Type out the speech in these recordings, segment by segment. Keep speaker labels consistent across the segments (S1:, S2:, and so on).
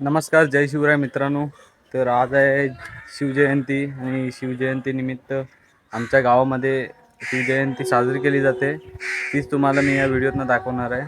S1: नमस्कार जय शिवराय मित्रांनो. तर आज आहे शिवजयंती आणि शिवजयंतीनिमित्त आमच्या गावामध्ये शिवजयंती साजरी केली जाते. तीच तुम्हाला मी या व्हिडिओतनं दाखवणार आहे.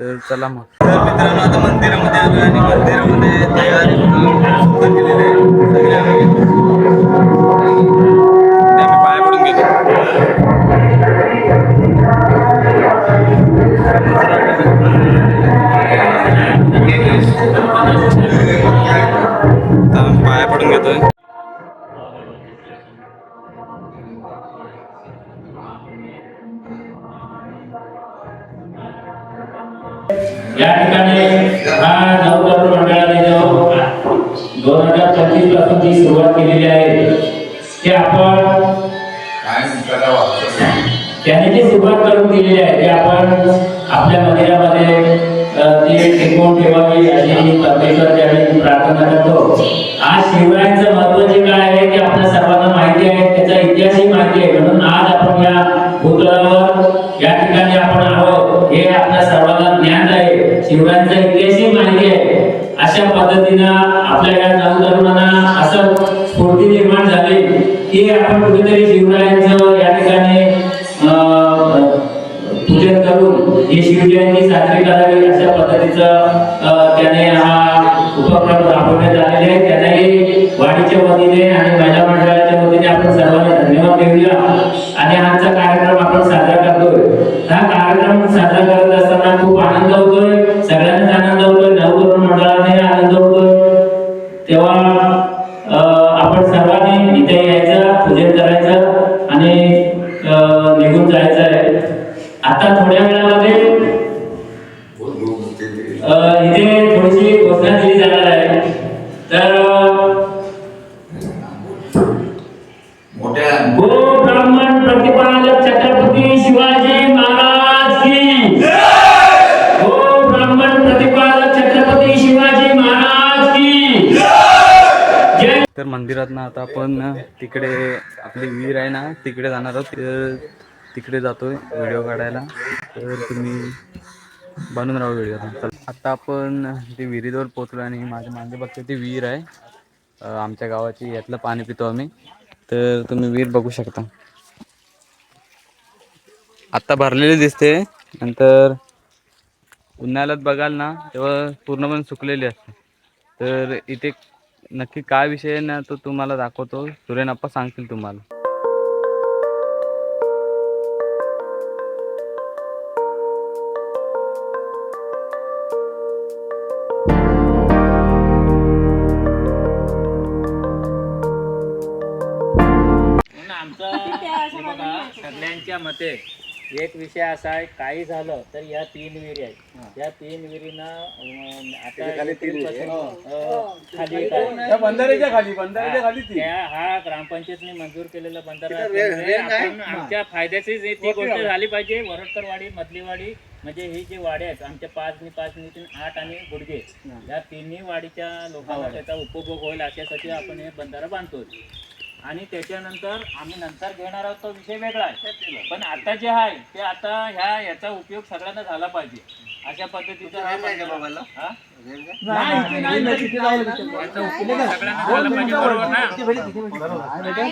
S1: तर चला मग. तर मित्रांनो आता मंदिरामध्ये आलो आणि मंदिरामध्ये तयारी सुद्धा केलेली आहे. सगळे पडून गेलो.
S2: या ठिकाणी हा नवतरुण मंडळाने जो दोन हजार पंचवीसपासून जी सुरुवात केलेली आहे ते आपण त्याने जी सुरुवात करून दिलेली आहे ते आपण आपल्या मंदिरामध्ये ती टिकवून ठेवावी अशी वाडीच्या वतीने
S1: तिकडे आपली विहीर आहे ना तिकडे जाणार आहोत. तर तिकडे जातोय व्हिडिओ काढायला. तर तुम्ही बनून राहू व्हिडिओ. आता आपण ती विहिरीजवळ पोचलो आणि माझ्या मागे बघते ती विहीर आहे. आमच्या गावाची यातलं पाणी पितो आम्ही. तर तुम्ही विहीर बघू शकता. आत्ता भरलेली दिसते. नंतर उन्हाळ्यात बघाल ना तेव्हा पूर्णपणे सुकलेली असते. तर इथे नक्की काय विषय आहे ना तो तुम्हाला दाखवतो. सुरेनप्पा सांगतील तुम्हाला.
S3: हो म्हणून सगळ्यांच्या मते एक विषय असा आहे काही झालं तर या तीन विहिरी आहेत. या तीन विहिरींना अं, आता एप्रिलपासून, अं, खाली येत आहे.
S4: बंधाऱ्याच्या खाली बंधाऱ्याच्या खाली ती.
S3: त्या हा ग्रामपंचायतने मंजूर केलेला बंधारा आपण आमच्या फायद्याची जी ती गोष्ट झाली पाहिजे. वरटकरवाडी मधलीवाडी म्हणजे ही जी वाडी आहेत आमच्या पाच आणि पाच आणि तीन आठ आणि गुडगे या तिन्ही वाडीच्या लोकांना त्याचा उपभोग होईल अशासाठी आपण हे बंधारा बांधतो आणि त्याच्यानंतर आम्ही नंतर घेणार आहोत तो विषय वेगळा आहे. पण आता जे आहे ते आता ह्या याचा उपयोग सगळ्यांना झाला पाहिजे. अशा पद्धतीचा हा बंधारा- हा? याचा उपयोग सगळ्यांना झाला पाहिजे बरोबर ना?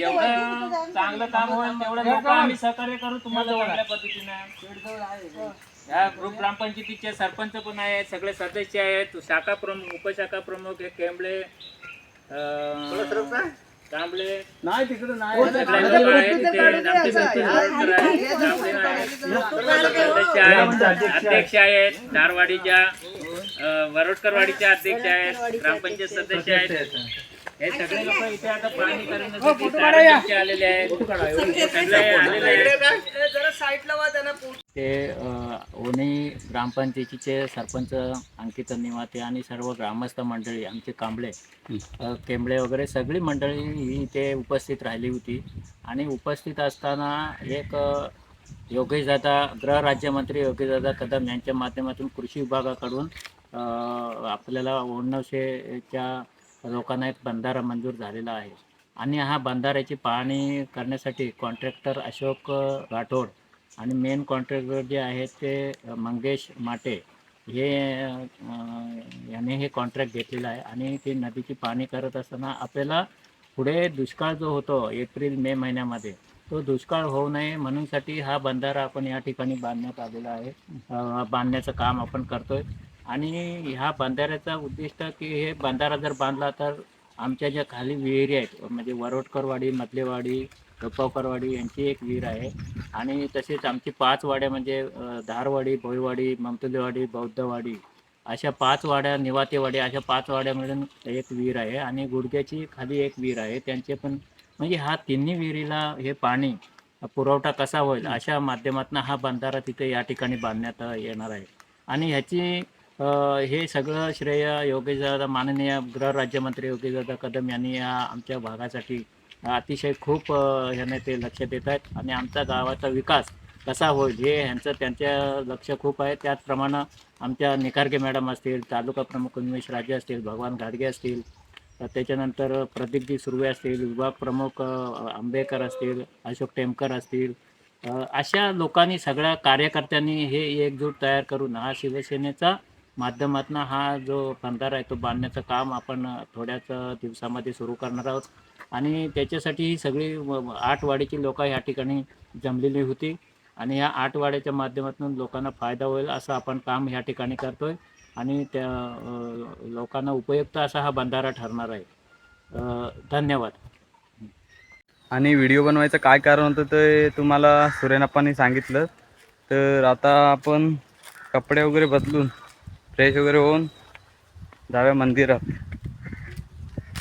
S3: एवढं चांगलं काम होईल तेवढं लोक आम्ही सहकार्य करू तुम्हाला चांगल्या पद्धतीनं. या ग्रुप ग्रामपंचायतीचे सरपंच पण आहेत सगळे सदस्य आहेत शाखा प्रमुख उपशाखा प्रमुख हे केंबळे अं,
S4: नाही तिकडे नाही.
S3: अध्यक्ष आहेत. दारवाडीच्या अं, वरोडकरवाडीचे अध्यक्ष आहेत. ग्रामपंचायत सदस्य आहेत. हे सगळे लोक इथे आता पाणी करण्यासाठी दारांचे आलेले आहेत. सगळे आलेले आहेत. ते अ, ओणी ग्रामपंचायतीचे सरपंच अंकित निवाते आणि सर्व ग्रामस्थ मंडळी आमचे कांबळे अ, केंबळे वगैरे सगळी मंडळी ही इथे उपस्थित राहिली होती. आणि उपस्थित असताना एक अ, योगेश दादा गृहराज्यमंत्री योगेश दादा कदम यांच्या माध्यमातून कृषी विभागाकडून अ, आपल्याला ओढणवशेच्या लोकांना एक बंधारा मंजूर झालेला आहे. आणि हा बंधाऱ्याची पाहणी करण्यासाठी कॉन्ट्रॅक्टर अशोक राठोड आणि मेन कॉन्ट्रॅक्टर जे आहेत ते मंगेश माटे
S2: हे याने हे कॉन्ट्रॅक्ट घेतलेलं आहे. आणि ते नदीची पाणी करत असताना आपल्याला पुढे दुष्काळ जो होतो एप्रिल मे महिन्यामध्ये तो दुष्काळ होऊ नये म्हणूनसाठी हा बंधारा आपण या ठिकाणी बांधण्यात आलेला आहे. बांधण्याचं काम आपण करतोय. आणि ह्या बंधाऱ्याचा उद्दिष्ट की हे बंधारा जर बांधला तर आमच्या ज्या खाली विहिरी आहेत म्हणजे वरोटकरवाडी मधलेवाडी गप्पावकरवाडी यांची एक विहीर आहे. आणि तसेच आमची पाच वाड्या म्हणजे धारवाडी भोईवाडी ममतुलेवाडी बौद्धवाडी अशा पाच वाड्या निवातेवाडी अशा पाच वाड्या मिळून एक विहीर आहे. आणि गुडघ्याची खाली एक विहीर आहे. त्यांचे पण म्हणजे हा तिन्ही विहिरीला हे पाणी पुरवठा कसा होईल अशा माध्यमातून हा बंधारा तिथे या ठिकाणी बांधण्यात येणार आहे. आणि ह्याची हे सगळं श्रेय योगेशदादा माननीय गृहराज्यमंत्री योगेशदादा कदम यांनी या आमच्या भागासाठी अतिशय खूप ह्याने ते लक्ष देत आहेत. आणि आमचा गावाचा विकास कसा होईल हे ह्यांचं त्यांच्या लक्ष खूप आहे. त्याचप्रमाणे आमच्या निखारगे मॅडम असतील तालुका प्रमुख उन्मेश राजे असतील भगवान घाडगे असतील तर त्याच्यानंतर प्रदीपजी सुर्वे असतील विभाग प्रमुख आंबेकर असतील अशोक टेमकर असतील अशा लोकांनी सगळ्या कार्यकर्त्यांनी हे एकजूट तयार करून हा शिवसेनेचा माध्यमातून हा जो बंधारा आहे तो बांधण्याचं काम आपण थोड्याच दिवसामध्ये सुरू करणार आहोत. आणि त्याच्यासाठी ही सगळी आठवाडीची आठ वाडीची लोक ह्या ठिकाणी जमलेली होती. आणि या आठ वाड्याच्या माध्यमातून लोकांना फायदा होईल असं आपण काम ह्या ठिकाणी करतोय. आणि त्या लोकांना उपयुक्त असा हा बंधारा ठरणार आहे. धन्यवाद.
S1: आणि व्हिडिओ बनवायचं काय कारण होतं ते तुम्हाला सुरेनप्पांनी सांगितलं. तर आता आपण कपडे वगैरे बदलून फ्रेश वगैरे होऊन जाऊया मंदिरात.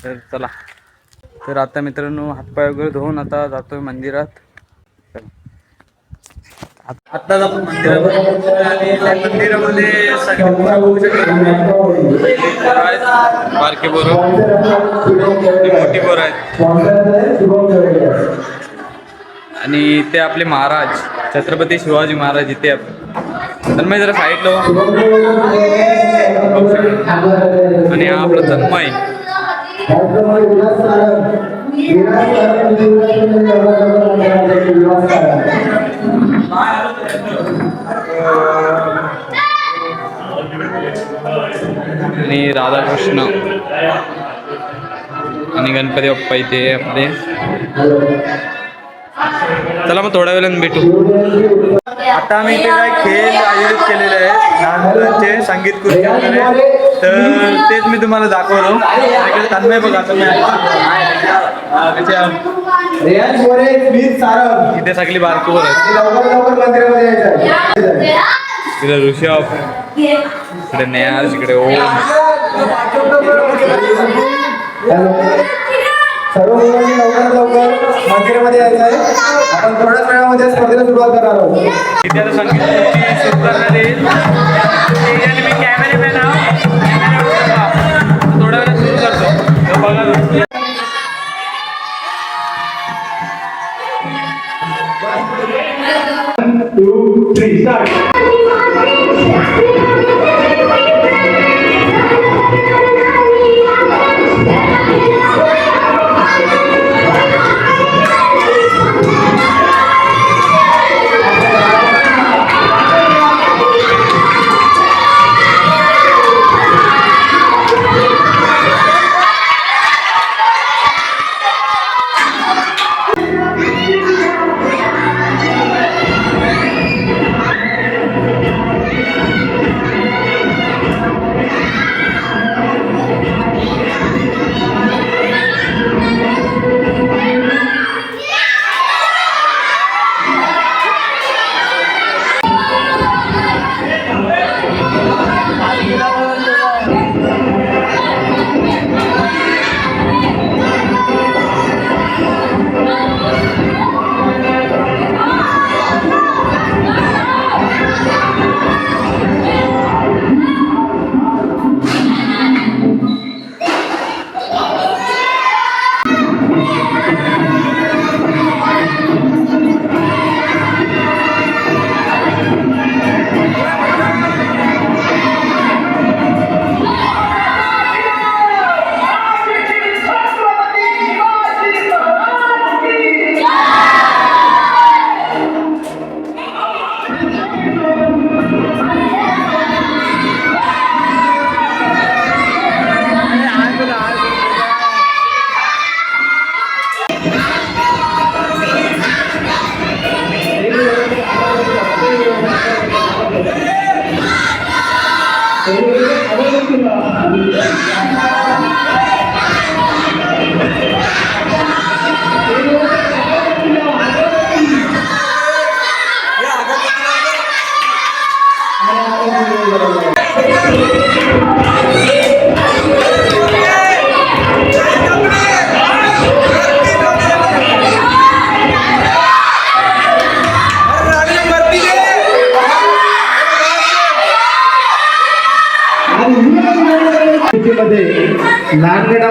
S1: तर चला. तर आता मित्रांनो हातपाय वगैरे धुवून आता जातोय मंदिरात. आत्ताच आपण मंदिरात पोहोचलो आणि त्या मंदिरामध्ये बारके आणि मोठी पोरं आहेत. आणि ते आपले महाराज छत्रपती शिवाजी महाराज इथे आहेत. तन्मय जरा साईडला हो. आणि हा आपला तन्मय. आणि राधाकृष्ण. आणि गणपती बाप्पा इथे आपले. चला मग थोड्या वेळाने भेटू. आता आम्ही इथे काय खेळ आयोजित केलेले आहे लहान मुलांचे संगीत खुर्ची वगैरे. तर तेच मी तुम्हाला दाखवलो तन्मय बघा तुम्ही हा, इथे सगळी बारकोवर इकडे ऋषभ. इकडे नेहार इकडे ओम.
S4: सर्व मुलांनी लवकर लवकर मंदिरामध्ये यायचं आहे. आपण थोड्याच वेळामध्ये स्पर्धेला सुरुवात करणार आहोत.
S1: आता संगीत सुरू करण्यात येईल आणि मी कॅमेरामॅन आहो थोड्या वेळात सुरू करतो. बघा. तुम्ही.
S4: टू थ्री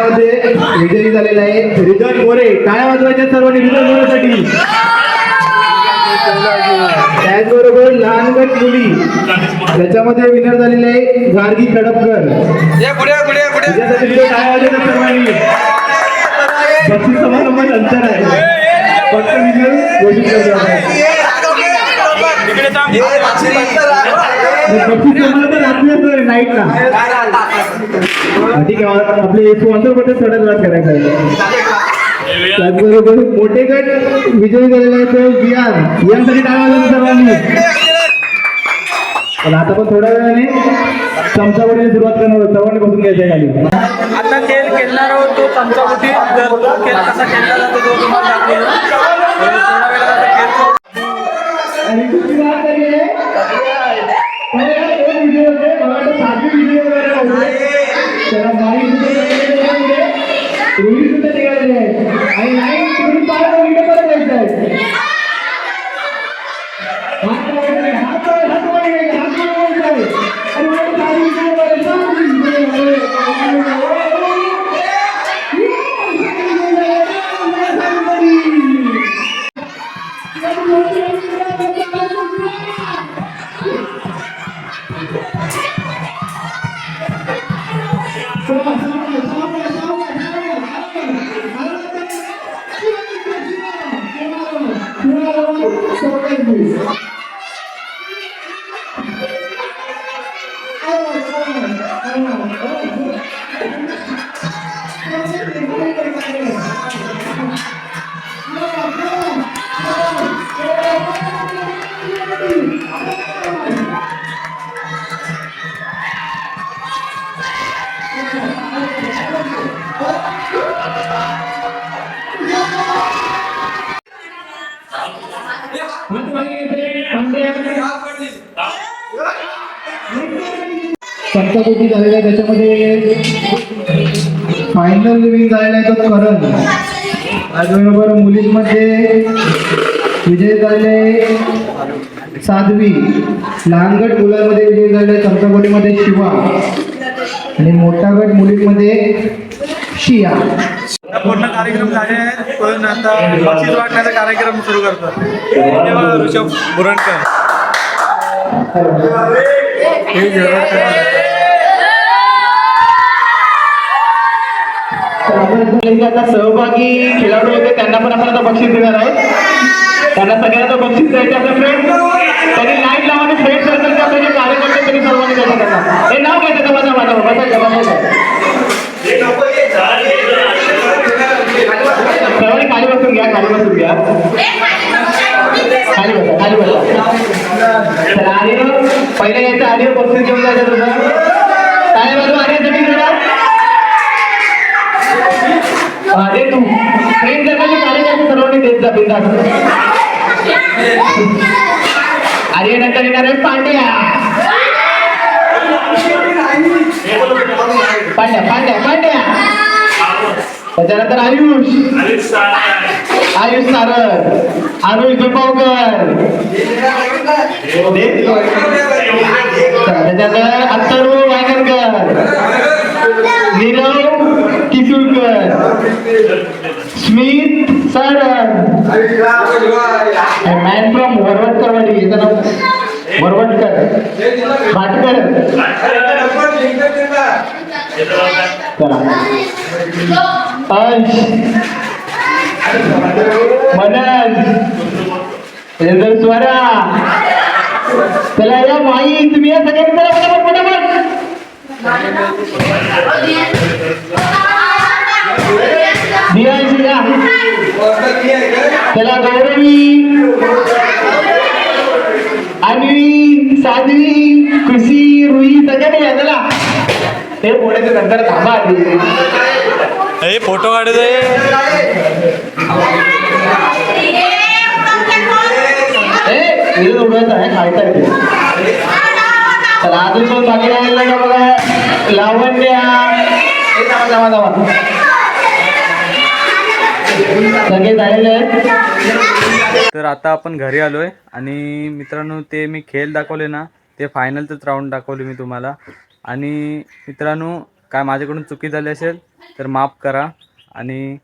S4: मध्ये विजयी झालेला आहे. रिझल्ट गोरे काय वाजवायच्या सर्वांनी रिझल्ट गोरेसाठी त्याचबरोबर लहान गट मुली. त्याच्यामध्ये विनर झालेले आहे गार्गी कडपकर. त्याच्यासाठी काय सर्वांनी समारंभात अंतर आहे. फक्त विनर घोषित करतो नाईटला ठीक आहे. आपले स्पॉन्सरबद्दल करायचं आहे. त्याचबरोबर मोठे गट विजयी झालेले आहेत वियान वियानसाठी काय वाजवलं सर्वांनी. पण आता पण थोड्या वेळाने चमचावडीने सुरुवात करणार आहोत. सर्वांनी बसून घ्यायचं खाली.
S1: आता खेळ खेळणार आहोत तो चमचाबुटी तर तो खेळ कसा खेळला जातो तो तुम्हाला थोडा आता खेळतो
S4: आणि दुसरी बात आहे. आहेत 사랑하는 거. 어, 뭐 पंचकोटी झालेला आहे त्याच्यामध्ये फायनल लिव्हिंग झालेला आहे तो करण. त्याचबरोबर मुलींमध्ये विजय झालेले साध्वी. लहान गट मुलांमध्ये विजय झालेले चमचाकोटीमध्ये शिवा. आणि मोठा गट मुलींमध्ये शिया.
S5: पूर्ण कार्यक्रम झाले. आहेत पण आता बक्षीस वाटण्याचा कार्यक्रम सुरू करतात धन्यवाद ऋषभ बुरणकर हे जवळ
S4: आता सहभागी खेळाडू होते त्यांना पण आपण आता बक्षीस देणार आहोत त्यांना सगळ्यांना बक्षीस द्यायचे आपल्या फ्रेंड त्यांनी लाईन लावून फ्रेंड सर्कलचे आपले कार्यकर्ते तरी सर्वांनी द्यायचं त्यांना हे नाव घ्यायचं माझ्या माझ्यावर बसायचं बसायचं सर्वांनी खाली बसून घ्या खाली बसून घ्या. खाली बसा खाली बसा. तर आर्य पहिल्या यायचं आर्य बक्षीस घेऊन जायचं तुझं. बिंदास अरे नंतर येणार आहे पांड्या. पांड्या पांड्या पांड्या. त्याच्यानंतर आयुष. आयुष सारंग. आयुष दुपावकर त्याच्यानंतर अत्तरू वायगरकर नीरव किसूरकर स्मित सारंग मॅन फ्रॉम वरवटकरवाडी याचं नाव वरवटकर भाटकर चला अंश मनज त्याच्यानंतर स्वरा चला या माई तुम्ही या सगळ्यांनी चला पटापट चला गौरवी. अन्वी साध्वी खुशी रुई सगळ्यांनी या चला.
S5: ते पुढे नंतर थांबा आधी.
S1: हे फोटो काढत
S5: आहे खायचं. चला अजून कोण बाकी राहिलेलं का बघा? लावण्या
S1: तर आता आपण घरी आलोय आणि मित्रांनो ते मी खेळ दाखवले ना ते फायनलचंच राऊंड दाखवले मी तुम्हाला. आणि मित्रांनो काय माझ्याकडून चुकी झाली असेल तर माफ करा आणि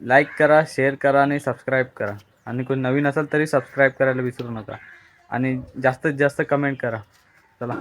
S1: लाईक करा शेअर करा आणि सबस्क्राईब करा. आणि कोण नवीन असेल तरी सबस्क्राईब करायला विसरू नका. आणि जास्तीत जास्त कमेंट करा. चला.